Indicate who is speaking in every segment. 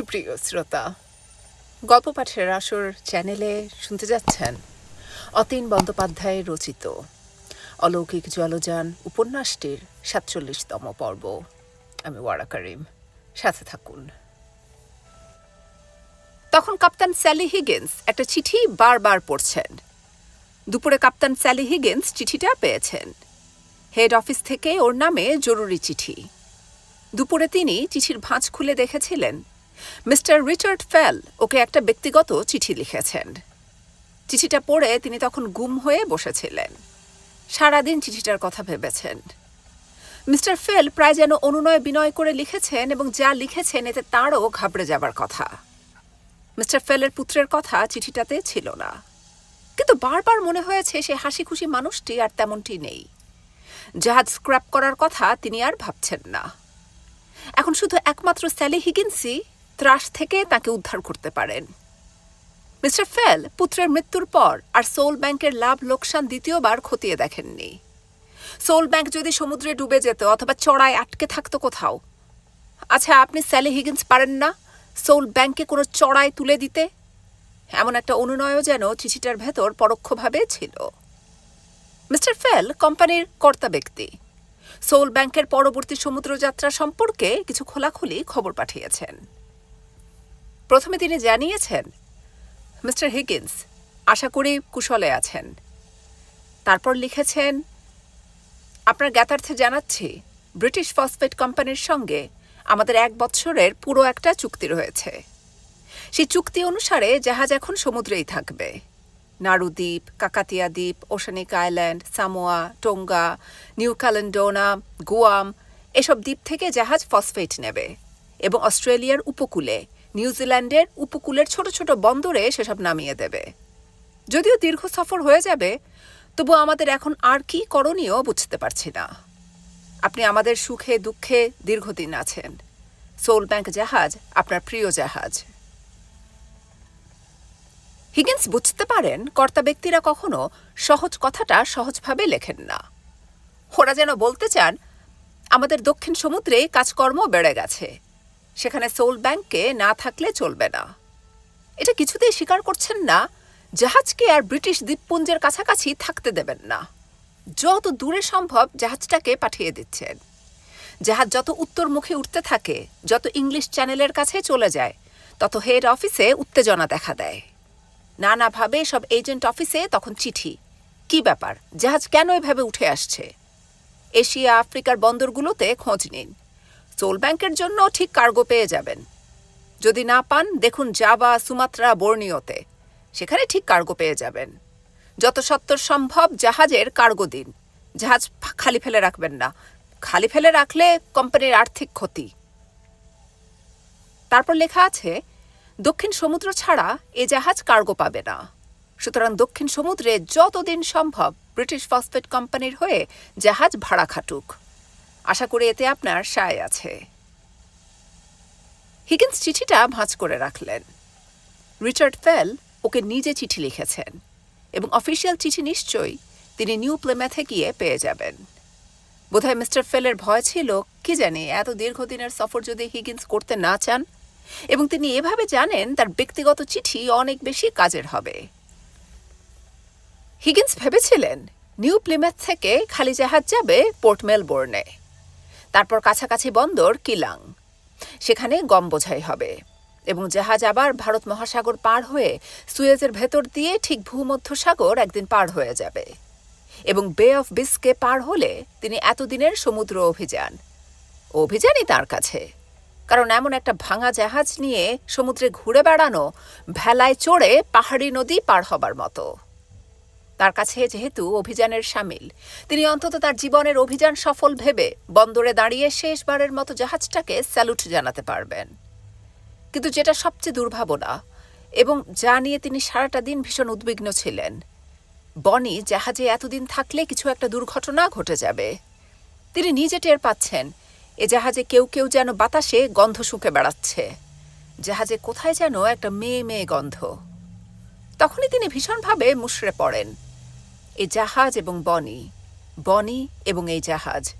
Speaker 1: সুপ্রিয় শ্রোতা, গল্প পাঠের আসর চ্যানেলে শুনতে যাচ্ছেন অতীন বন্দ্যোপাধ্যায় রচিত অলৌকিক জলযান উপন্যাসটির সাতচল্লিশতম পর্ব। আমি ওয়ারা করিম, সাথে থাকুন। তখন কাপ্তান স্যালি হিগেন্স একটা চিঠি বারবার পড়ছেন। দুপুরে কাপ্তান স্যালি হিগেন্স চিঠিটা পেয়েছেন। হেড অফিস থেকে ওর নামে জরুরি চিঠি। দুপুরে তিনি চিঠির ভাঁজ খুলে দেখেছিলেন। মিস্টার রিচার্ড ফেল ওকে একটা ব্যক্তিগত চিঠি লিখেছেন। চিঠিটা পড়ে তিনি তখন গুম হয়ে বসেছিলেন। সারাদিন চিঠিটার কথা ভেবেছেন। মিস্টার ফেল প্রায় যেন অনুনয় বিনয় করে লিখেছেন এবং যা লিখেছেন এতে তাঁরও ঘাবড়ে যাবার কথা। মিস্টার ফেলের পুত্রের কথা চিঠিটাতে ছিল না। কিন্তু বারবার মনে হয়েছে সে হাসি খুশি মানুষটি আর তেমনটি নেই। জাহাজ স্ক্র্যাপ করার কথা তিনি আর ভাবছেন না। এখন শুধু একমাত্র স্যালি হিগিন্সই ত্রাস থেকে তাকে উদ্ধার করতে পারেন। মিস্টার ফেল পুত্রের মৃত্যুর পর আর সোল ব্যাংকের লাভ লোকসান দ্বিতীয়বার খতিয়ে দেখেননি। সোল ব্যাংক যদি সমুদ্রে ডুবে যেত অথবা চড়ায় আটকে থাকতো কোথাও আচ্ছা আপনি স্যালি হিগিন্স পারেন না সোল ব্যাংকে কোনো চড়ায় তুলে দিতে? এমন একটা অনুনয়ও যেন চিঠিটার ভেতর পরোক্ষভাবে ছিল। মিস্টার ফেল কোম্পানির কর্তা ব্যক্তি। সোল ব্যাংকের পরবর্তী সমুদ্রযাত্রা সম্পর্কে কিছু খোলাখুলি খবর পাঠিয়েছেন। প্রথমে তিনি জানিয়েছেন, মিস্টার হিগিন্স, আশা করি কুশলে আছেন। তারপর লিখেছেন, আপনার জ্ঞাতার্থে জানাচ্ছি, ব্রিটিশ ফসফেট কোম্পানির সঙ্গে আমাদের এক বৎসরের পুরো একটা চুক্তি রয়েছে। সেই চুক্তি অনুসারে জাহাজ এখন সমুদ্রেই থাকবে। নাড়ু দ্বীপ, কাকাতিয়া দ্বীপ, oceanic island, Samoa, Tonga, New Caledonia Guam, এসব দ্বীপ থেকে জাহাজ ফসফেট নেবে এবং অস্ট্রেলিয়ার উপকূলে নিউজিল্যান্ডের উপকূলের ছোট ছোট বন্দরে সেসব নামিয়ে দেবে। যদিও দীর্ঘ সফর হয়ে যাবে তবু আমাদের এখন আর কি করণীয় বুঝতে পারছি না। আপনি আমাদের সুখে, দুঃখে দীর্ঘদিন আছেন। সোল ব্যাংক জাহাজ, আপনার প্রিয় জাহাজ। হিগিন্স বুঝতে পারেন, কর্তা ব্যক্তিরা কখনো সহজ কথাটা সহজভাবে লেখেন না। ওরা যেন বলতে চান, আমাদের দক্ষিণ সমুদ্রে কাজকর্ম বেড়ে গেছে। সেখানে সোল ব্যাংকে না থাকলে চলবে না। এটা কিছুতেই স্বীকার করছেন না, জাহাজকে আর ব্রিটিশ দ্বীপপুঞ্জের কাছাকাছি থাকতে দেবেন না। যত দূরে সম্ভব জাহাজটাকে পাঠিয়ে দিচ্ছেন। জাহাজ যত উত্তরমুখী উঠতে থাকে, যত ইংলিশ চ্যানেলের কাছে চলে যায়, তত হেড অফিসে উত্তেজনা দেখা দেয়। নানাভাবে সব এজেন্ট অফিসে তখন চিঠি। কি ব্যাপার? জাহাজ কেন এভাবে উঠে আসছে? এশিয়া আফ্রিকার বন্দরগুলোতে খোঁজ নিন। সোল ব্যাংকের জন্য ঠিক কার্গো পেয়ে যাবেন। যদি না পান, দেখুন জাভা সুমাত্রা বর্নিওতে সেখানে ঠিক কার্গো পেয়ে যাবেন। যত সত্তর সম্ভব জাহাজের কার্গো দিন। জাহাজ খালি ফেলে রাখবেন না। খালি ফেলে রাখলে কোম্পানির আর্থিক ক্ষতি। তারপর লেখা আছে, দক্ষিণ সমুদ্র ছাড়া এ জাহাজ কার্গো পাবে না। সুতরাং দক্ষিণ সমুদ্রে যতদিন সম্ভব ব্রিটিশ ফসফেট কোম্পানির হয়ে জাহাজ ভাড়া খাটুক। আশা করি এতে আপনার সায় আছে। হিগিন্স চিঠিটা ভাঁজ করে রাখলেন। রিচার্ড ফেল ওকে নিজে চিঠি লিখেছেন এবং অফিসিয়াল চিঠি নিশ্চয়ই তিনি নিউ প্লেম্যাথে গিয়ে পেয়ে যাবেন। বোধহয় মিস্টার ফেলের ভয় ছিল, কি জানি এত দীর্ঘদিনের সফর যদি হিগিন্স করতে না চান এবং তিনি এভাবে জানেন তার ব্যক্তিগত চিঠি অনেক বেশি কাজের হবে। হিগিন্স ভেবেছিলেন নিউ প্লিম্যাথ থেকে খালি জাহাজ যাবে পোর্ট মেলবোর্নে। তারপর কাছাকাছি বন্দর কিলাং। সেখানে গম বোঝাই হবে এবং জাহাজ আবার ভারত মহাসাগর পার হয়ে সুয়েজের ভেতর দিয়ে ঠিক ভূমধ্য সাগর একদিন পার হয়ে যাবে এবং বে অফ বিস্কে পার হলে তিনি এতদিনের সমুদ্র অভিযান। অভিযানই তার কাছে, কারণ এমন একটা ভাঙা জাহাজ নিয়ে সমুদ্রে ঘুরে বেড়ানো, ভেলায় চড়ে পাহাড়ি নদী পার হবার মতো। তার কাছে যেহেতু অভিযানের সামিল, তিনি অন্তত তার জীবনের অভিযান সফল ভেবে বন্দরে দাঁড়িয়ে শেষবারের মতো জাহাজটাকে স্যালুট জানাতে পারবেন। কিন্তু যেটা সবচেয়ে দুর্ভাবনা এবং যা নিয়ে তিনি সারাটা দিন ভীষণ উদ্বিগ্ন ছিলেন, বনি জাহাজে এতদিন থাকলে কিছু একটা দুর্ঘটনা ঘটে যাবে। তিনি নিজে টের পাচ্ছেন, এ জাহাজে কেউ কেউ যেন বাতাসে গন্ধ শুঁকে বেড়াচ্ছে। জাহাজে কোথায় যেন একটা মেয়ে মেয়ে গন্ধ। তখনই তিনি ভীষণভাবে মুশড়ে পড়েন। এই জাহাজ এবং বনি বনি এবং এই জাহাজ।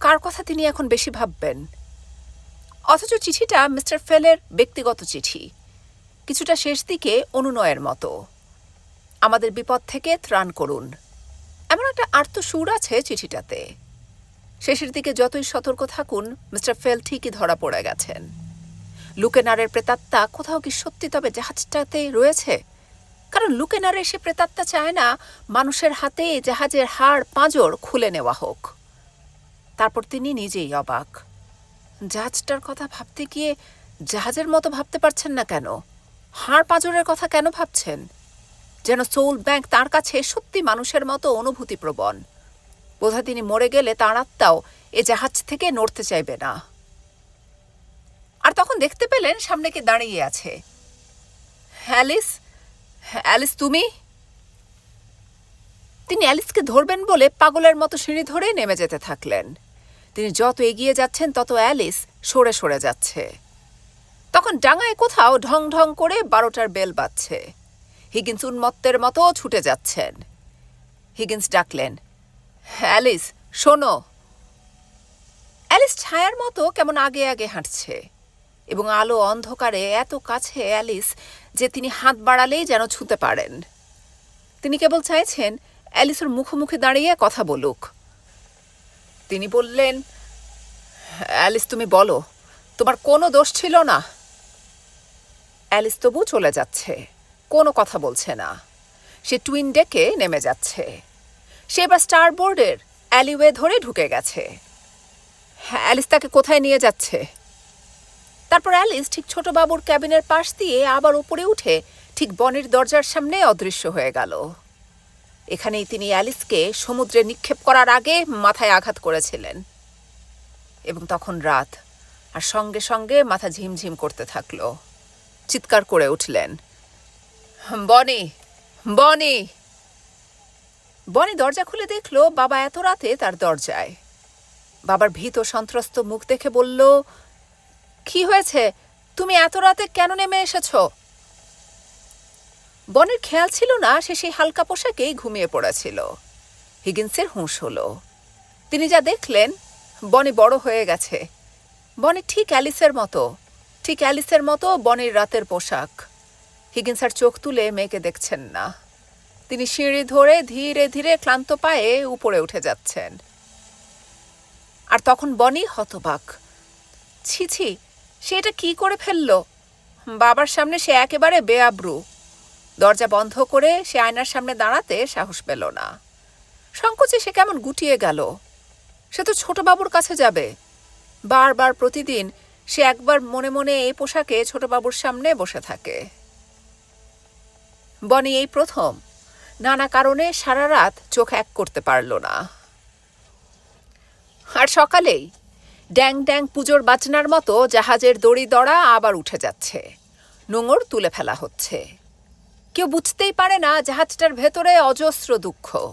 Speaker 1: কার কথা তিনি এখন বেশি ভাববেন? অথচ চিঠিটা মিস্টার ফেলের ব্যক্তিগত চিঠি, কিছুটা শেষ দিকে অনুনয়ের মতো। আমাদের বিপদ থেকে ত্রাণ করুন। এমন একটা আর্ত সুর আছে চিঠিটাতে। শেষের দিকে যতই সতর্ক থাকুন, মিস্টার ফেল ঠিকই ধরা পড়ে গেছেন। লুকেনারের প্রেতাত্মা কোথাও কি সত্যি তবে জাহাজটাতে রয়েছে? কারণ লুকেনারের সে প্রেতাত্মা চায় না মানুষের হাতে জাহাজের হাড়, পাঁজর খুলে নেওয়া হোক। তারপর তিনি নিজেই অবাক। জাহাজটার কথা ভাবতে গিয়ে জাহাজের মতো ভাবতে পারছেন না কেন? হাড়, পাঁজরের কথা কেন ভাবছেন? যেন সোল ব্যাংক তার কাছে সত্যি মানুষের মতো অনুভূতিপ্রবণ। বোধহয় তিনি মরে গেলে তাঁর আত্মাও এ জাহাজ থেকে নড়তে চাইবে না। আর তখন দেখতে পেলেন সামনে কে দাঁড়িয়ে আছে। অ্যালিস অ্যালিস, তুমি? তিনি অ্যালিসকে ধরবেন বলে পাগলের মতো সিঁড়ি ধরে নেমে যেতে থাকলেন। তিনি যত এগিয়ে যাচ্ছেন, তত অ্যালিস সরে সরে যাচ্ছে। তখন ডাঙায় কোথাও ঢং ঢং করে বারোটার বেল বাজছে। হিগিন্স উন্মত্তের মতো ছুটে যাচ্ছেন। হিগিন্স ডাকলেন, অ্যালিস, শোনো। অ্যালিস ছায়ার মতো কেমন আগে আগে হাঁটছে। এবং আলো অন্ধকারে এত কাছে অ্যালিস যে তিনি হাত বাড়ালেই যেন ছুঁতে পারেন। তিনি কেবল চাইছেন অ্যালিসের মুখোমুখি দাঁড়িয়ে কথা বলুক। তিনি বললেন, অ্যালিস, তুমি বলো, তোমার কোনো দোষ ছিল না? অ্যালিস তবু চলে যাচ্ছে, কোনো কথা বলছে না। সে টুইন ডেকে নেমে যাচ্ছে। সে এবার স্টার বোর্ডের অ্যালিওয়ে ধরে ঢুকে গেছে। হ্যাঁ অ্যালিস তাকে কোথায় নিয়ে যাচ্ছে? তারপর অ্যালিস ঠিক ছোট বাবুর ক্যাবিনের পাশ দিয়ে আবার উপরে উঠে ঠিক বনের দরজার সামনে অদৃশ্য হয়ে গেল। এখানেই তিনি অ্যালিসকে সমুদ্রে নিক্ষেপ করার আগে মাথায় আঘাত করেছিলেন। এবং তখন রাত, আর সঙ্গে সঙ্গে মাথা ঝিমঝিম করতে থাকল। চিৎকার করে উঠলেন, বনি বনি! বনি দরজা খুলে দেখল বাবা এত রাতে তার দরজায়। বাবার ভীত সন্ত্রস্ত মুখ দেখে বলল কি হয়েছে? তুমি এত রাতে কেন নেমে এসেছ? বনের খেয়াল ছিল না, সে সেই হালকা পোশাকেই ঘুমিয়ে পড়েছিল। হিগিন্সের হুঁশ হলো। তিনি যা দেখলেন, বনি বড় হয়ে গেছে। বনি ঠিক অ্যালিসের মতো, ঠিক অ্যালিসের মতো বনের রাতের পোশাক। হিগিন্স আর চোখ তুলে মেয়েকে দেখছেন না। তিনি সিঁড়ি ধরে ধীরে ধীরে ক্লান্ত পায়ে উপরে উঠে যাচ্ছেন। আর তখন বনি হতবাক। ছি ছি সে এটা কি করে ফেলল? বাবার সামনে সে একেবারে বেআব্রু। দরজা বন্ধ করে সে আয়নার সামনে দাঁড়াতে সাহস পেল না। সংকোচে সে কেমন গুটিয়ে গেল? সে তো ছোট বাবুর কাছে যাবে। বারবার প্রতিদিন সে একবার মনে মনে এই পোশাকে ছোট বাবুর সামনে বসে থাকে। বনি, এই প্রথম। নানা কারণে সারা রাত চোখ এক করতে পারল না। আর সকালেই ড্যাং ড্যাং পুজোর বাজনার মতো জাহাজের দড়ি দড়া আবার উঠে যাচ্ছে। নোঙর তুলে ফেলা হচ্ছে। কেউ বুঝতেই পারে না জাহাজটার ভেতরে অজস্র দুঃখ।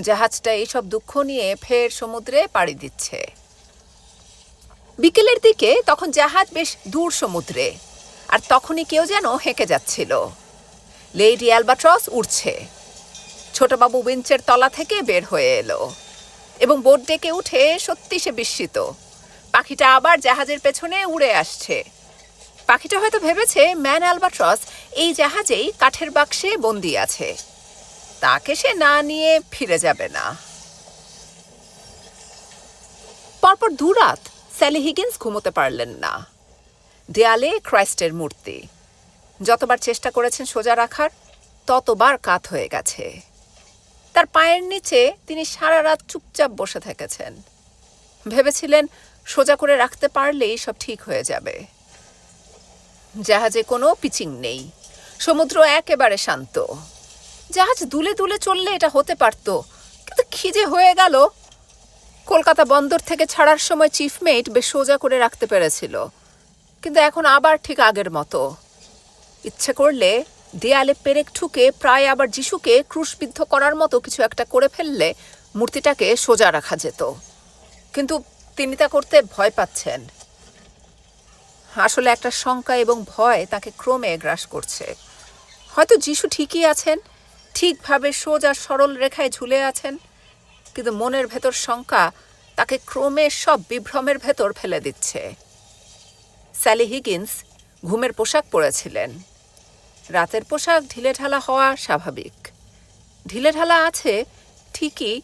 Speaker 1: জাহাজটা এইসব দুঃখ নিয়ে ফের সমুদ্রে পাড়ি দিচ্ছে। বিকেলের দিকে তখন জাহাজ বেশ দূর সমুদ্রে, আর তখনই কেউ যেন হেঁকে যাচ্ছিল। লেডি অ্যালবাট্রস উঠছে ছোটবাবু বেঞ্চের তলা থেকে বের হয়ে এলো এবং বোট ডেকে উঠে সত্যি সে বিস্মিত। পাখিটা আবার জাহাজের পেছনে উড়ে আসছে। পাখিটা হয়তো ভেবেছে, ম্যান অ্যালবাট্রস এই জাহাজেই কাঠের বাক্সে বন্দি আছে। তাকে সে না নিয়ে ফিরে যাবে না। পরপর দুরাত স্যালি হিগিন্স ঘুমোতে পারলেন না। দেয়ালে ক্রাইস্টের মূর্তি। যতবার চেষ্টা করেছেন সোজা রাখার, ততবার কাত হয়ে গেছে। তার পায়ের নিচে তিনি সারা রাত চুপচাপ বসে থেকেছেন। ভেবেছিলেন সোজা করে রাখতে পারলেই সব ঠিক হয়ে যাবে। জাহাজে কোনো পিচিং নেই। সমুদ্র একেবারে শান্ত। জাহাজ দুলে দুলে চললে এটা হতে পারত, কিন্তু খিজে হয়ে গেল? কলকাতা বন্দর থেকে ছাড়ার সময় চিফমেট বেশ সোজা করে রাখতে পেরেছিল, কিন্তু এখন আবার ঠিক আগের মতো। ইচ্ছে করলে দেয়ালে পেরেক ঠুকে প্রায় আবার যিশুকে ক্রুশবিদ্ধ করার মতো কিছু একটা করে ফেললে মূর্তিটাকে সোজা রাখা যেত। কিন্তু তিনি তা করতে ভয় পাচ্ছেন। আসলে একটা শঙ্কা এবং ভয় তাকে ক্রমে গ্রাস করছে। হয়তো যিশু ঠিকই আছেন, ঠিকভাবে সোজা সরল রেখায় ঝুলে আছেন, কিন্তু মনের ভেতর শঙ্কা তাকে ক্রমে সব বিভ্রমের ভেতর ফেলে দিচ্ছে। স্যালি হিগিন্স ঘুমের পোশাক পরেছিলেন। রাতের পোশাক ঢিলেঢালা হওয়া স্বাভাবিক। ঢিলেঢালা আছে ঠিকই,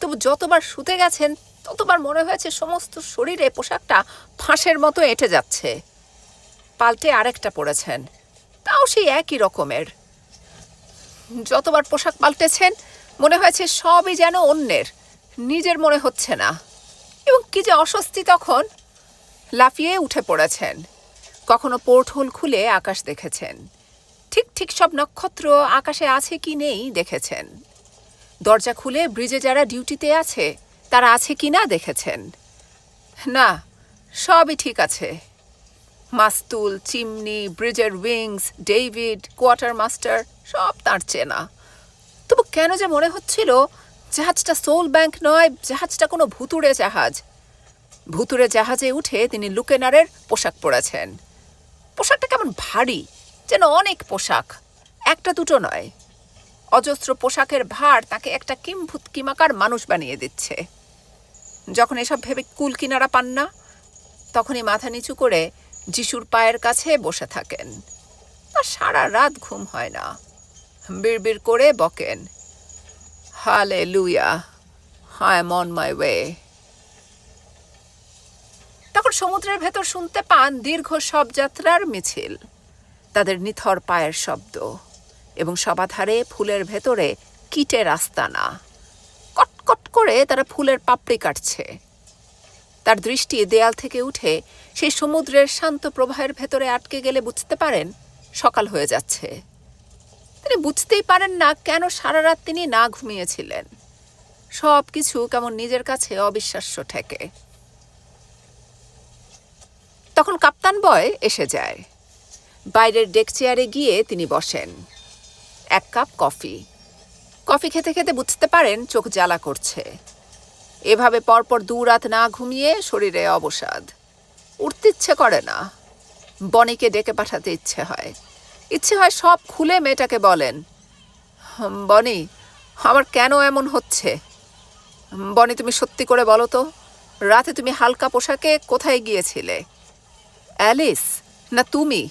Speaker 1: তবু যতবার শুতে গেছেন ততবার মনে হয়েছে সমস্ত শরীরে পোশাকটা ফাঁসের মতো এঁটে যাচ্ছে? পাল্টে আরেকটা পরেছেন। তাও সেই একই রকমের। যতবার পোশাক পাল্টেছেন, মনে হয়েছে সবই যেন অন্যের। নিজের মনে হচ্ছে না। এবং কি যে অস্বস্তি তখন! লাফিয়ে উঠে পড়েছেন। কখনো পোর্টহোল খুলে আকাশ দেখেছেন। ঠিক ঠিক সব নক্ষত্র আকাশে আছে কি নেই দেখেছেন। দরজা খুলে ব্রিজে যারা ডিউটিতে আছে তারা আছে কি না দেখেছেন? না, সবই ঠিক আছে। মাস্তুল, চিমনি, ব্রিজের উইংস, ডেভিড কোয়ার্টার মাস্টার সব তাঁর চেনা। তবু কেন যে মনে হচ্ছিল জাহাজটা সোল ব্যাংক নয়, জাহাজটা কোনো ভুতুড়ে জাহাজ। ভুতুড়ে জাহাজে উঠে তিনি লুকেনারের পোশাক পরেছেন। পোশাকটা কেমন ভারী, যেন অনেক পোশাক, একটা দুটো নয়। অজস্র পোশাকের ভার তাকে একটা কিম্ভূত কিমাকার মানুষ বানিয়ে দিচ্ছে। যখন এসব ভেবে কুল কিনারা পান না, তখনই মাথা নিচু করে যিশুর পায়ের কাছে বসে থাকেন। আর সারা রাত ঘুম হয় না। বিড়বিড় করে বকেন hallelujah I am on my way তখন সমুদ্রের ভেতর শুনতে পান দীর্ঘ শবযাত্রার মিছিল, তাদের নিথর পায়ের শব্দ এবং সবাধারে ফুলের ভেতরে কীটের আস্তানা। করে তারা ফুলের পাপড়ি কাটছে। তার দৃষ্টি দেয়াল থেকে উঠে সেই সমুদ্রের শান্ত প্রবাহের ভেতরে আটকে গেলে বুঝতে পারেন সকাল হয়ে যাচ্ছে। তিনি বুঝতেই পারেন না কেন সারা রাত তিনি না ঘুমিয়েছিলেন। সব কিছু কেমন নিজের কাছে অবিশ্বাস্য ঠেকে। তখন কাপ্তান বয় এসে যায়। বাইরের ডেক চেয়ারে গিয়ে তিনি বসেন। এক কাপ কফি। কফি খেতে খেতে বুঝতে পারেন চোখ জ্বালা করছে। এভাবে পরপর দু রাত না ঘুমিয়ে শরীরে অবসাদ। উঠতে ইচ্ছে করে না। বনিকে ডেকে পাঠাতে ইচ্ছে হয়। ইচ্ছে হয় সব খুলে মেয়েটাকে বলেন বনি, আমার কেন এমন হচ্ছে? বনি, তুমি সত্যি করে বলো তো, রাতে তুমি হালকা পোশাকে কোথায় গিয়েছিলে? অ্যালিস, না তুমি?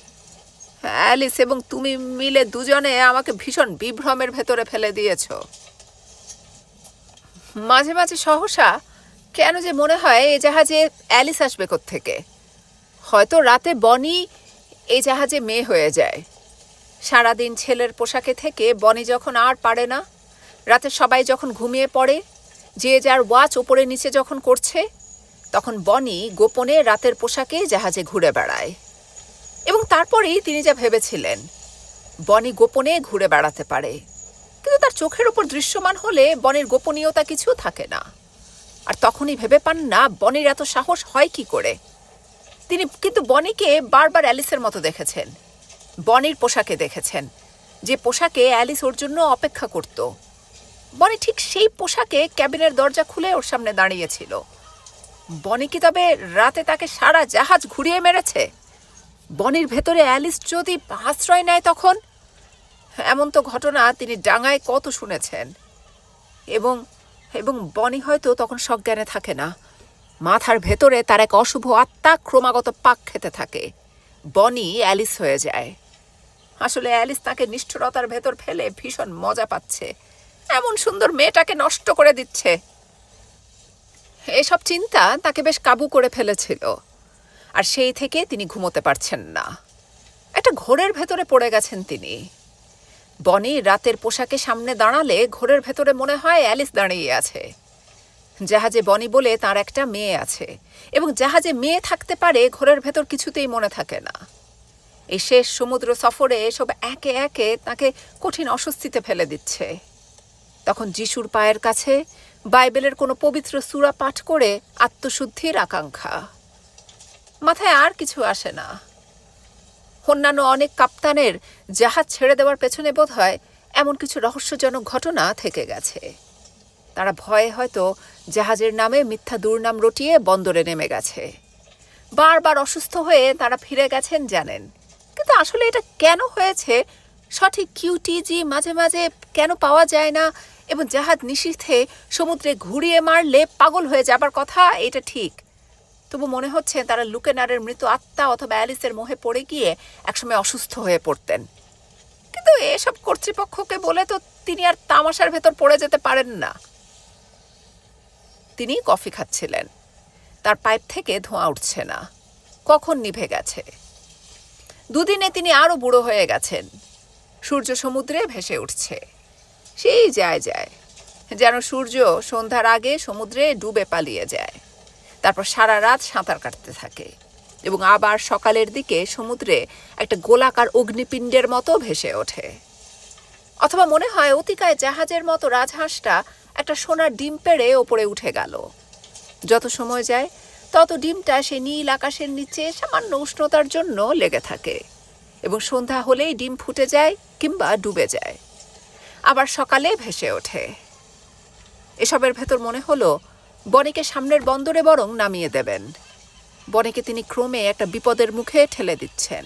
Speaker 1: অ্যালিস এবং তুমি মিলে দুজনে আমাকে ভীষণ বিভ্রমের ভেতরে ফেলে দিয়েছ। মাঝে মাঝে সহসা, কেন যে মনে হয় এ জাহাজে অ্যালিস আসবে থেকে হয়তো রাতে বনি এই জাহাজে মেয়ে হয়ে যায়। সারাদিন ছেলের পোশাকে থেকে বনি যখন আর পারে না, রাতে সবাই যখন ঘুমিয়ে পড়ে, যে যার ওয়াচ ওপরে নিচে যখন করছে, তখন বনি গোপনে রাতের পোশাকে জাহাজে ঘুরে বেড়ায়। এবং তারপরেই তিনি যা ভেবেছিলেন। বনি গোপনে ঘুরে বেড়াতে পারে। কিন্তু তার চোখের ওপর দৃশ্যমান হলে বনের গোপনীয়তা কিছু থাকে না। আর তখনই ভেবে পান না বনির এত সাহস হয় কি করে। তিনি কিন্তু বনিকে বারবার অ্যালিসের মতো দেখেছেন। বনির পোশাকে দেখেছেন। যে পোশাকে অ্যালিস ওর জন্য অপেক্ষা করত। বনি ঠিক সেই পোশাকে ক্যাবিনের দরজা খুলে ওর সামনে দাঁড়িয়েছিল। বনি কি তবে রাতে তাকে সারা জাহাজ ঘুরিয়ে মেরেছে? বনির ভেতরে অ্যালিস যদি আশ্রয় নেয় তখন? এমন তো ঘটনা তিনি ডাঙায় কত শুনেছেন। এবং এবং বনি হয়তো তখন সজ্ঞানে থাকে না। মাথার ভেতরে তার এক অশুভ আত্মা ক্রমাগত পাক খেতে থাকে। বনি অ্যালিস হয়ে যায়। আসলে অ্যালিস তাকে নিষ্ঠুরতার ভেতর ফেলে ভীষণ মজা পাচ্ছে। এমন সুন্দর মেয়েটাকে নষ্ট করে দিচ্ছে। এসব চিন্তা তাকে বেশ কাবু করে ফেলেছিল। আর সেই থেকে তিনি ঘুমোতে পারছেন না। একটা ঘোরের ভেতরে পড়ে গেছেন তিনি। বনি রাতের পোশাকে সামনে দাঁড়ালে ঘোরের ভেতরে মনে হয় অ্যালিস দাঁড়িয়ে আছে। জাহাজে বনি বলে তার একটা মেয়ে আছে এবং জাহাজে মেয়ে থাকতে পারে ঘোরের ভেতর কিছুতেই মনে থাকে না। এই শেষ সমুদ্র সফরে এসব একে একে তাকে কঠিন অস্বস্তিতে ফেলে দিচ্ছে। তখন যিশুর পায়ের কাছে বাইবেলের কোনো পবিত্র সূরা পাঠ করে আত্মশুদ্ধির আকাঙ্ক্ষা। মাথায় আর কিছু আসে না। অন্যান্য অনেক কাপ্তানের জাহাজ ছেড়ে দেওয়ার পেছনে বোধ হয় এমন কিছু রহস্যজনক ঘটনা থেকে গেছে। তারা ভয়ে হয়তো জাহাজের নামে মিথ্যা দুর্নাম রটিয়ে বন্দরে নেমে গেছে। বারবার অসুস্থ হয়ে তারা ফিরে গেছেন জানেন। কিন্তু আসলে এটা কেন হয়েছে? সঠিক কিউটিজি মাঝে মাঝে কেন পাওয়া যায় না? এবং জাহাজ নিষিদ্ধে সমুদ্রে ঘুরিয়ে মারলে পাগল হয়ে যাবার কথা, এটা ঠিক। তবু মনে হচ্ছে তারা লুকেনারের মৃত আত্মা অথবা অ্যালিসের মোহে পড়ে গিয়ে একসময় অসুস্থ হয়ে পড়তেন। কিন্তু এসব কর্তৃপক্ষকে বলে তো তিনি আর তামাশার ভেতর পড়ে যেতে পারেন না। তিনি কফি খাচ্ছিলেন। তার পাইপ থেকে ধোঁয়া উঠছে না। কখন নিভে গেছে? দুদিনে তিনি আরও বুড়ো হয়ে গেছেন। সূর্য সমুদ্রে ভেসে উঠছে। সেই যায় যায়। যেন সূর্য সন্ধ্যার আগে সমুদ্রে ডুবে পালিয়ে যায়। তারপর সারা রাত সাঁতার কাটতে থাকে এবং আবার সকালের দিকে সমুদ্রে একটা গোলাকার অগ্নিপিণ্ডের মতো ভেসে ওঠে। অথবা মনে হয় অতিকায় জাহাজের মতো রাজহাঁসটা একটা সোনার ডিম পেড়ে ওপরে উঠে গেল। যত সময় যায়, তত ডিমটা সে নীল আকাশের নিচে সামান্য উষ্ণতার জন্য লেগে থাকে এবং সন্ধ্যা হলেই ডিম ফুটে যায় কিংবা ডুবে যায়। আবার সকালে ভেসে ওঠে। এসবের ভেতর মনে হলো বনিকে সামনের বন্দরে বরং নামিয়ে দেবেন। বনিকে তিনি ক্রমে একটা বিপদের মুখে ঠেলে দিচ্ছেন।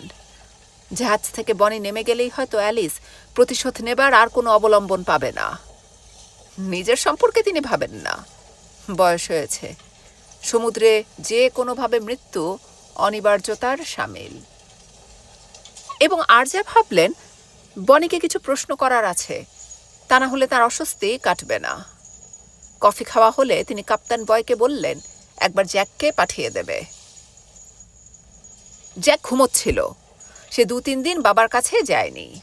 Speaker 1: জাহাজ থেকে বনে নেমে গেলেই হয়তো অ্যালিস প্রতিশোধ নেবার আর কোনো অবলম্বন পাবে না। নিজের সম্পর্কে তিনি ভাবেন না। বয়স হয়েছে। সমুদ্রে যে কোনোভাবে মৃত্যু অনিবার্যতার সামিল। এবং আর যা ভাবলেন, বনিকে কিছু প্রশ্ন করার আছে। তা না হলে তার অস্বস্তি কাটবে না। কফি খাওয়া হলে তিনি কাপ্তান বয়কে বললেন, একবার জ্যাককে পাঠিয়ে দেবে। জ্যাক ঘুমোচ্ছিল। সে দু তিন দিন বাবার কাছে যায়নি।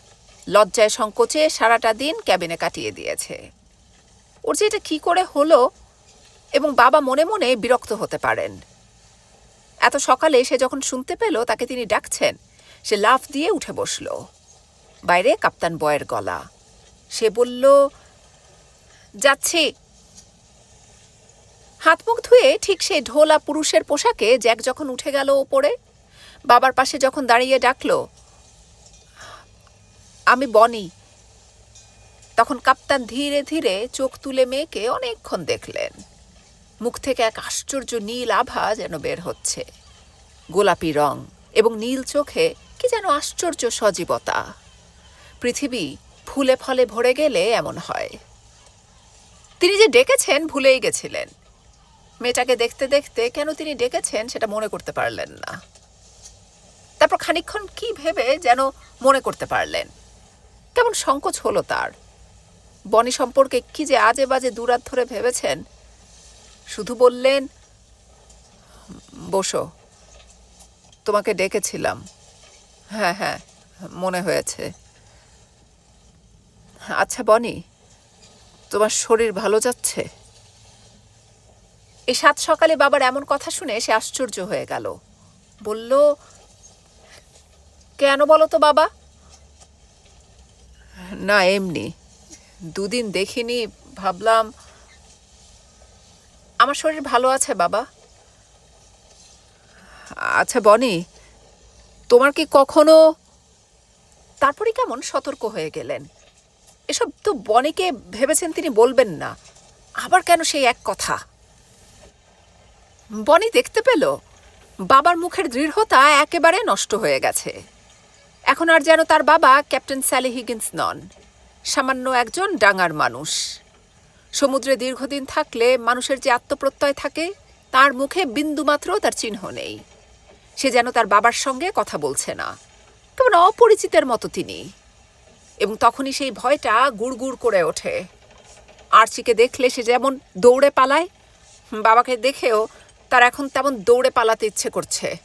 Speaker 1: লজ্জায় সংকোচে সারাটা দিন ক্যাবিনে কাটিয়ে দিয়েছে। ওর যে এটা কী করে হলো এবং বাবা মনে মনে বিরক্ত হতে পারেন। এত সকালে সে যখন শুনতে পেল তাকে তিনি ডাকছেন, সে লাফ দিয়ে উঠে বসল। বাইরে কাপ্তান বয়ের গলা। সে বলল, যাচ্ছি। হাত মুখ ধুয়ে ঠিক সেই ঢোলা পুরুষের পোশাকে জ্যাক যখন উঠে গেল ওপরে, বাবার পাশে যখন দাঁড়িয়ে ডাকল, আমি বনি। তখন কাপ্তান ধীরে ধীরে চোখ তুলে মেয়েকে অনেকক্ষণ দেখলেন। মুখ থেকে এক আশ্চর্য নীল আভা যেন বের হচ্ছে। গোলাপি রং এবং নীল চোখে কি যেন আশ্চর্য সজীবতা। পৃথিবী ফুলে ফলে ভরে গেলে এমন হয়। তিনি যে ডেকেছেন, ভুলেই গেছিলেন। মেয়েটাকে দেখতে দেখতে কেন তিনি ডেকেছেন সেটা মনে করতে পারলেন না। তারপর খানিকক্ষণ কি ভেবে যেন মনে করতে পারলেন। কেমন সংকোচ হলো তার। বনি সম্পর্কে কি যে আজে বাজে দুরাত ধরে ভেবেছেন, শুধু বললেন, বসো, তোমাকে ডেকেছিলাম। হ্যাঁ হ্যাঁ মনে হয়েছে। আচ্ছা বনি, তোমার শরীর ভালো যাচ্ছে? এই সাত সকালে বাবার এমন কথা শুনে সে আশ্চর্য হয়ে গেল। বলল কেন বলো তো বাবা? না এমনি। দুদিন দেখিনি ভাবলাম আমার শরীর ভালো আছে বাবা? আচ্ছা বনি তোমার কি কখনো তারপরে কেমন সতর্ক হয়ে গেলেন। এসব তো বনিকে ভেবেছেন তিনি বলবেন না। আবার কেন সেই এক কথা? বনি দেখতে পেল, বাবার মুখের দৃঢ়তা একেবারে নষ্ট হয়ে গেছে। এখন আর যেন তার বাবা ক্যাপ্টেন স্যালি হিগিন্স নন, সামান্য একজন ডাঙার মানুষ। সমুদ্রে দীর্ঘদিন থাকলে মানুষের যে আত্মপ্রত্যয় থাকে, তার মুখে বিন্দুমাত্র তার চিহ্ন নেই। সে যেন তার বাবার সঙ্গে কথা বলছে না, কেমন অপরিচিতের মতো তিনি। এবং তখনই সেই ভয়টা গুড়গুড় করে ওঠে। আর্চিকে দেখলে সে যেমন দৌড়ে পালায়, বাবাকে দেখেও তার এখন তেমন দৌড়ে পালাতে ইচ্ছে করছে।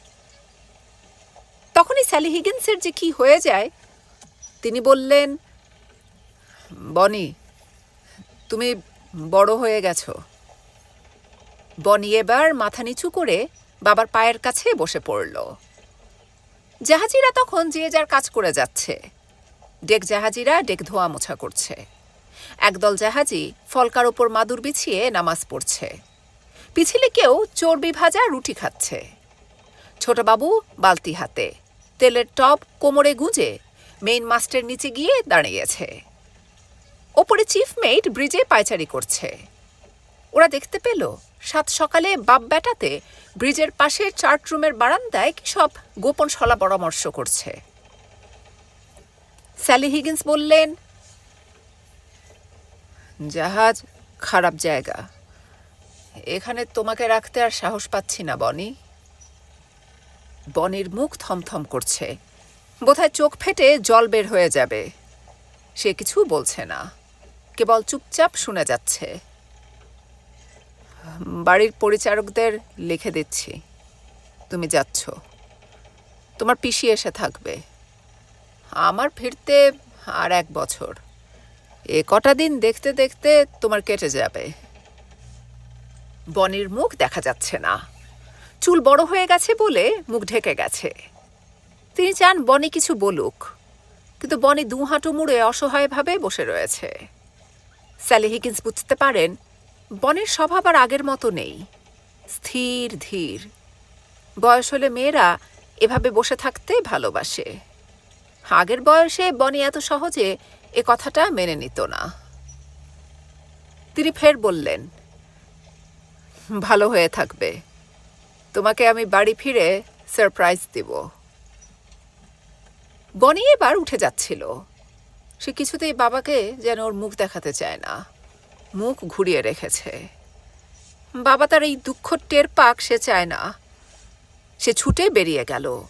Speaker 1: তখনই স্যালি হিগিন্সের যে কি হয়ে যায়, তিনি বললেন, বনি, তুমি বড় হয়ে গেছো। বনি এবার মাথা নিচু করে বাবার পায়ের কাছে বসে পড়ল। জাহাজিরা তখন যে যার কাজ করে যাচ্ছে। ডেক জাহাজিরা ডেক ধোয়া মোছা করছে। একদল জাহাজি ফলকার ওপর মাদুর বিছিয়ে নামাজ পড়ছে। পিছিলে কেউ চর্বি ভাজা রুটি খাচ্ছে। ছোটবাবু বালতি হাতে, তেলের টব কোমরে গুঁজে মেইন মাস্টের নিচে গিয়ে দাঁড়িয়েছে। ওপরে চিফ মেট ব্রিজে পায়চারি করছে। ওরা দেখতে পেল, সাত সকালে বাপ বেটাতে ব্রিজের পাশে চার্ট রুমের বারান্দায় কি সব গোপন সলা পরামর্শ করছে। স্যালি হিগিন্স বললেন, জাহাজ খারাপ জায়গা। এখানে তোমাকে রাখতে আর সাহস পাচ্ছি না, বনি। বনির মুখ থমথম করছে। বোধহয় চোখ ফেটে জল বের হয়ে যাবে। সে কিছু বলছে না। কেবল চুপচাপ শুনে যাচ্ছে। বাড়ির পরিচারকদের লিখে দিচ্ছি। তুমি যাচ্ছ। তোমার পিসি এসে থাকবে। আমার ফিরতে আর এক বছর। এ কটা দিন দেখতে দেখতে তোমার কেটে যাবে। বনির মুখ দেখা যাচ্ছে না। চুল বড় হয়ে গেছে বলে মুখ ঢেকে গেছে। তিনি চান বনে কিছু বলুক, কিন্তু বনে দু হাঁটু মুড়ে অসহায়ভাবে বসে রয়েছে। স্যালি হিকিন্স বুঝতে পারেন, বনের স্বভাব আর আগের মতো নেই। স্থির, ধীর। বয়স হলে মেয়েরা এভাবে বসে থাকতে ভালোবাসে। আগের বয়সে বনি এত সহজে এ কথাটা মেনে নিত না। তিনি ফের বললেন ভালো হয়ে থাকবে। তোমাকে আমি বাড়ি ফিরে সারপ্রাইজ দিব। বনি এবার উঠে যাচ্ছিল। সে কিছুতেই বাবাকে যেন ওর মুখ দেখাতে চায় না। মুখ ঘুরিয়ে রেখেছে। বাবা তার এই দুঃখ টের পাক সে চায় না। সে ছুটে বেরিয়ে গেল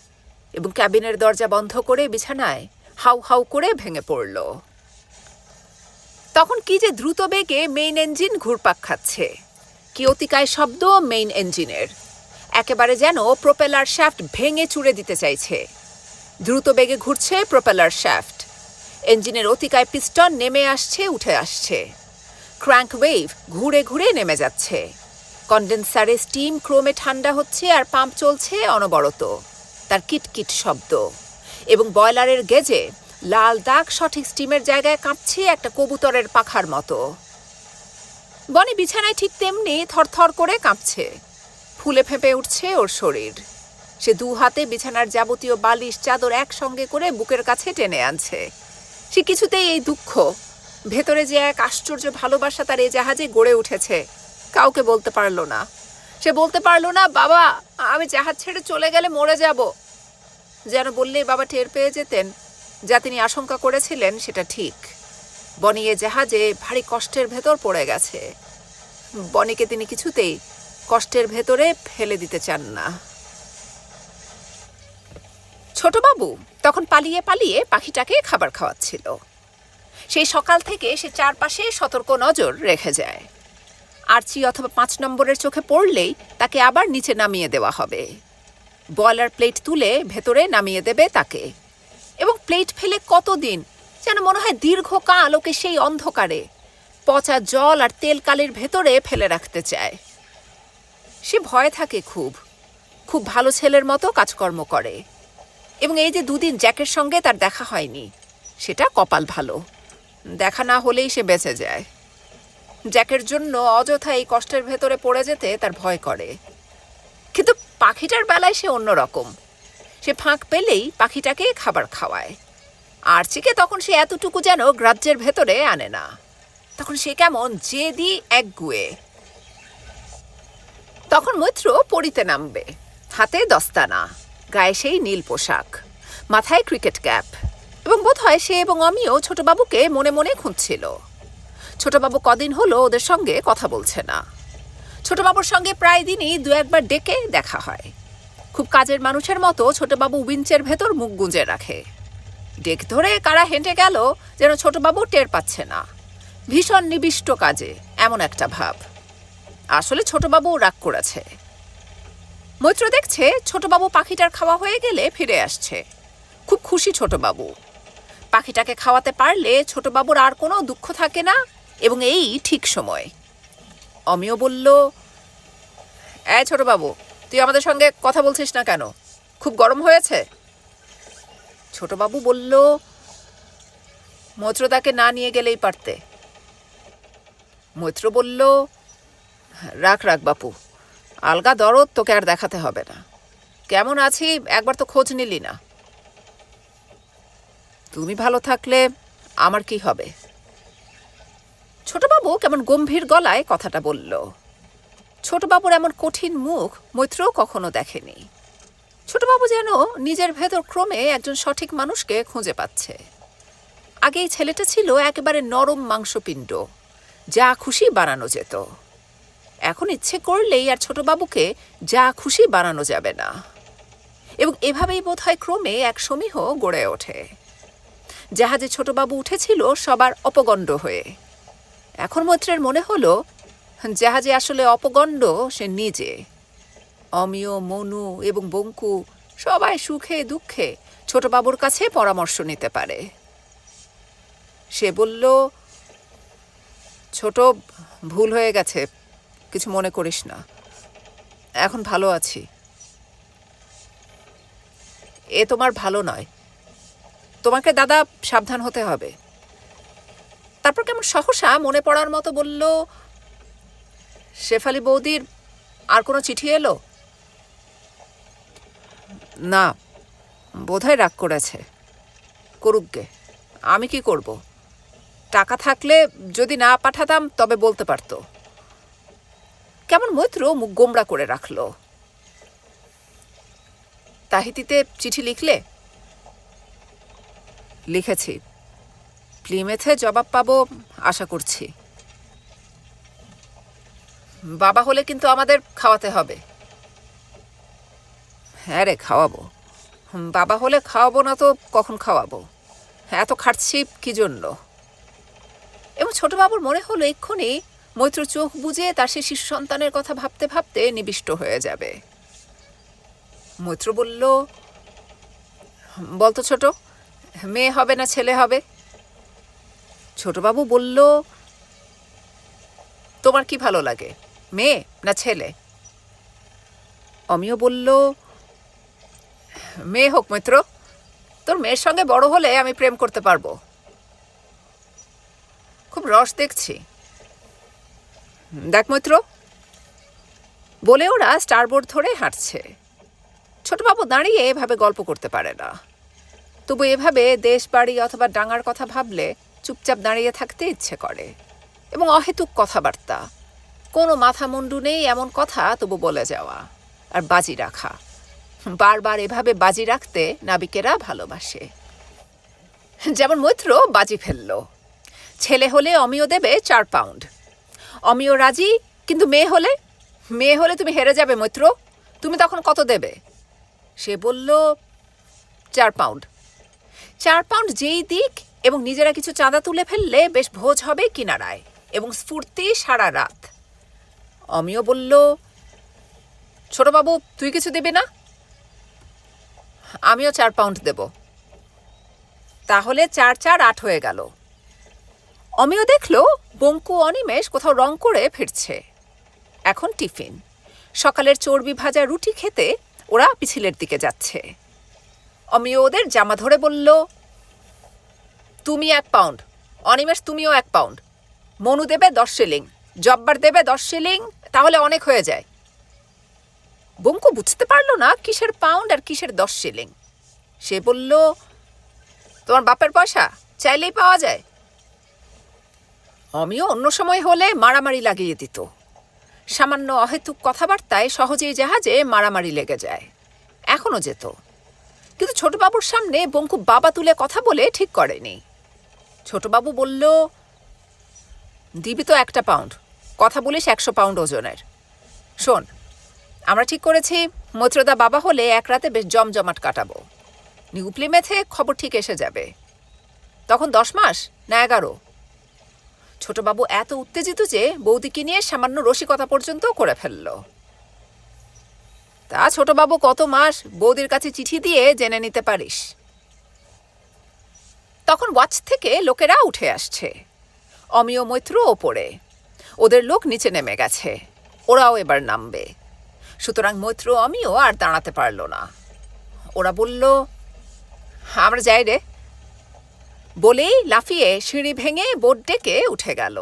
Speaker 1: এবং ক্যাবিনের দরজা বন্ধ করে বিছানায় হাউ হাউ করে ভেঙে পড়ল। তখন কি যে দ্রুত বেগে মেইন ইঞ্জিন ঘুরপাক খাচ্ছে। কি অতিকায় শব্দ মেইন ইঞ্জিনের। একেবারে যেন প্রোপেলার শ্যাফট ভেঙে চুড়ে দিতে চাইছে। দ্রুত বেগে ঘুরছে প্রোপেলার শ্যাফট। ইঞ্জিনের অতিকায় পিস্টন নেমে আসছে, উঠে আসছে। ক্র্যাঙ্ক ওয়েভ ঘুরে ঘুরে নেমে যাচ্ছে। কন্ডেন্সারে স্টিম ক্রমে ঠান্ডা হচ্ছে আর পাম্প চলছে অনবরত। তার কিটকিট শব্দ। এবং বয়লারের গেজে লাল দাগ সঠিক স্টিমের জায়গায় কাঁপছে একটা কবুতরের পাখার মতো। বনি বিছানায় ঠিক তেমনি থরথর করে কাঁপছে। ফুলে ফেঁপে উঠছে ওর শরীর। সে দু হাতে বিছানার যাবতীয় বালিশ, চাদর একসঙ্গে করে বুকের কাছে টেনে আনছে। সে কিছুতেই এই দুঃখ, ভেতরে যে এক আশ্চর্য ভালোবাসা তার এই জাহাজে গড়ে উঠেছে, কাউকে বলতে পারল না। সে বলতে পারল না, বাবা, আমি জাহাজ ছেড়ে চলে গেলে মরে যাব। যেন বললেই বাবা টের পেয়ে যেতেন, যা তিনি আশঙ্কা করেছিলেন সেটা ঠিক। বনি এ জাহাজে ভারী কষ্টের ভেতর পড়ে গেছে। বনিকে তিনি কিছুতেই কষ্টের ভেতরে ফেলে দিতে চান না। ছোটবাবু তখন পালিয়ে পালিয়ে পাখিটাকে খাবার খাওয়াচ্ছিল। সেই সকাল থেকে সে চারপাশে সতর্ক নজর রেখে যায়। আরচি অথবা পাঁচ নম্বরের চোখে পড়লেই তাকে আবার নিচে নামিয়ে দেওয়া হবে। বয়লার প্লেট তুলে ভেতরে নামিয়ে দেবে তাকে। এবং প্লেট ফেলে কতদিন যেন মনে হয় দীর্ঘকাল ওকে সেই অন্ধকারে পচা জল আর তেল কালির ভেতরে ফেলে রাখতে চায়। সে ভয় থাকে খুব। খুব ভালো ছেলের মতো কাজকর্ম করে। এবং এই যে দুদিন জ্যাকের সঙ্গে তার দেখা হয়নি, সেটা কপাল ভালো। দেখা না হলেই সে বেঁচে যায়। জ্যাকের জন্য অযথা এই কষ্টের ভেতরে পড়ে যেতে তার ভয় করে। কিন্তু পাখিটার বেলায় সে অন্যরকম। সে ফাঁক পেলেই পাখিটাকে খাবার খাওয়ায়। আরচিকে তখন সে এতটুকু যেন গ্রাহ্যের ভেতরে আনে না। তখন সে কেমন জেদি একগুয়ে। তখন মৈত্র পড়িতে নামবে, হাতে দস্তানা, গায়ে সেই নীল পোশাক, মাথায় ক্রিকেট ক্যাপ এবং বোধহয় সে এবং আমিও ছোটবাবুকে মনে মনে খুঁজছিল। ছোটবাবু কদিন হলো ওদের সঙ্গে কথা বলছে না। ছোটবাবুর সঙ্গে প্রায় দিনই দু একবার ডেকে দেখা হয়। খুব কাজের মানুষের মতো ছোটবাবু উইঞ্চের ভেতর মুখ গুঁজে রাখে। ডেক ধরে কারা হেঁটে গেল যেন ছোটবাবু টের পাচ্ছে না। ভীষণ নিবিষ্ট কাজে, এমন একটা ভাব। আসলে ছোটবাবু রাগ করেছে। মৈত্র দেখছে ছোটবাবু পাখিটার খাওয়া হয়ে গেলে ফিরে আসছে। খুব খুশি ছোটবাবু। পাখিটাকে খাওয়াতে পারলে ছোটবাবুর আর কোনো দুঃখ থাকে না, এবং এই ঠিক সময়। অমিও বলল, এই ছোটবাবু, তুই আমাদের সঙ্গে কথা বলছিস না কেন? খুব গরম হয়েছে? ছোটবাবু বলল, মৈত্রদাকে না নিয়ে গেলেই পারতে। মৈত্র বলল, রাখ রাখ বাপু, আলগা দরদ তোকে আর দেখাতে হবে না। কেমন আছি, একবার তো খোঁজ নিলি না। তুমি ভালো থাকলে আমার কি হবে? ছোটবাবু কেমন গম্ভীর গলায় কথাটা বলল। ছোটবাবুর এমন কঠিন মুখ মৈত্রও কখনো দেখেনি। ছোটবাবু যেন নিজের ভেতর ক্রমে একজন সঠিক মানুষকে খুঁজে পাচ্ছে। আগে এই ছেলেটা ছিল একেবারে নরম মাংসপিণ্ড। যা খুশি বানানো যেত। এখন ইচ্ছে করলেই আর ছোটবাবুকে যা খুশি বানানো যাবে না। এবং এভাবেই বোধ হয় ক্রমে এক সমীহ গড়ে ওঠে। জাহাজে ছোটবাবু উঠেছিল সবার অপগণ্ড হয়ে। এখন মৈত্রের মনে হলো, জাহাজে আসলে অপগণ্ড সে নিজে। অমিয়, মনু এবং বঙ্কু সবাই সুখে, দুঃখে ছোটবাবুর কাছে পরামর্শ নিতে পারে। সে বলল, ছোট, ভুল হয়ে গেছে, কিছু মনে করিস না। এখন ভালো আছি। এ তোমার ভালো নয়। তোমাকে দাদা সাবধান হতে হবে। তারপর কেমন সহসা মনে পড়ার মতো বলল, শেফালি বৌদির আর কোনো চিঠি এলো? না, বোধহয় রাগ করেছে। করুকগে, আমি কি করব? টাকা থাকলে যদি না পাঠাতাম, তবে বলতে পারতো। কেমন মৈত্র মুখ গোমড়া করে রাখল। তাহিতিতে চিঠি লিখলে? লিখেছি। প্লিমেথে জবাব পাবো, আশা করছি। বাবা হলে কিন্তু আমাদের খাওয়াতে হবে। হ্যাঁ রে, খাওয়াবো। বাবা হলে খাওয়াবো না তো কখন খাওয়াবো? এত খাটছি কি জন্য? এবং ছোটবাবুর মনে হলো এক্ষুনি মৈত্র চোখ বুজে তার সে শিশু সন্তানের কথা ভাবতে ভাবতে নিবিষ্ট হয়ে যাবে। মৈত্র বলল, বলতো ছোট, মেয়ে হবে না ছেলে হবে? ছোটবাবু বলল, তোমার কি ভালো লাগে, মেয়ে না ছেলে? অমিও বলল মেয়ে হোক মৈত্র, তোর মেয়ের সঙ্গে বড় হলে আমি প্রেম করতে পারব। খুব রস দেখছি। দেখ মৈত্র, বলে ওরা স্টারবোর্ড ধরে হাঁটছে। ছোটবাবু দাঁড়িয়ে এভাবে গল্প করতে পারে না। তবু এভাবে দেশ বাড়ি অথবা ডাঙার কথা ভাবলে চুপচাপ দাঁড়িয়ে থাকতে ইচ্ছে করে এবং অহেতুক কথাবার্তা। কোনো মাথা মুন্ডু নেই এমন কথা তবু বলে যাওয়া আর বাজি রাখা। বারবার এভাবে বাজি রাখতে নাবিকেরা ভালোবাসে। যেমন মৈত্র বাজি ফেলল। ছেলে হলে অমিয় দেবে চার পাউন্ড। অমিয় রাজি, কিন্তু মেয়ে হলে? মেয়ে হলে তুমি হেরে যাবে মৈত্র। তুমি তখন কত দেবে? সে বলল, চার পাউন্ড। চার পাউন্ড যেই দিক এবং নিজেরা কিছু চাঁদা তুলে ফেললে বেশ ভোজ হবে কিনারায় এবং স্ফূর্তি সারা রাত। অমিয় বলল, ছোটবাবু, তুই কিছু দেবে না? আমিও চার পাউন্ড দেব। তাহলে চার চার আট হয়ে গেল। অমিও দেখল বঙ্কু অনিমেষ কোথাও রং করে ফিরছে। এখন টিফিন। সকালের চর্বি ভাজা রুটি খেতে ওরা পিছিলের দিকে যাচ্ছে। অমিও ওদের জামা ধরে বলল, তুমি এক পাউন্ড। অনিমেষ, তুমিও এক পাউন্ড। মনু দেবে দশ শিলিং। জব্বার দেবে দশ শিলিং, তাহলে অনেক হয়ে যায়। বঙ্কু বুঝতে পারল না কিসের পাউন্ড আর কিসের দশ শিলিং সে বলল, তোমার বাপের পয়সা? চাইলেই পাওয়া যায়। অমিও অন্য সময় হলে মারামারি লাগিয়ে দিত। সামান্য অহেতুক কথাবার্তায় সহজেই জাহাজে মারামারি লেগে যায়। এখনও যেত। কিন্তু ছোটবাবুর সামনে বঙ্কু বাবা তুলে কথা বলে ঠিক করেনি। ছোটবাবু বলল, দিবি তো একটা পাউন্ড কথা বলিস একশো পাউন্ড ওজনের। শোন আমরা ঠিক করেছি, মৈত্রদা বাবা হলে এক রাতে বেশ জমজমাট কাটাবো। নিউপ্লি মেথে খবর ঠিক এসে যাবে। তখন দশ মাস না এগারো। ছোটবাবু এত উত্তেজিত যে বৌদিকে নিয়ে সামান্য রসিকতা পর্যন্ত করে ফেলল। তা ছোটবাবু কত মাস বৌদির কাছে চিঠি দিয়ে জেনে নিতে পারিস। তখন ওয়াচ থেকে লোকেরা উঠে আসছে। অমিয় মৈত্র ওপরে। ওদের লোক নিচে নেমে গেছে। ওরাও এবার নামবে। সুতরাং মৈত্র আমিও আর দাঁড়াতে পারল না। ওরা বলল, আমরা যাই রে। বলেই লাফিয়ে সিঁড়ি ভেঙে বোট ডেকে উঠে গেল।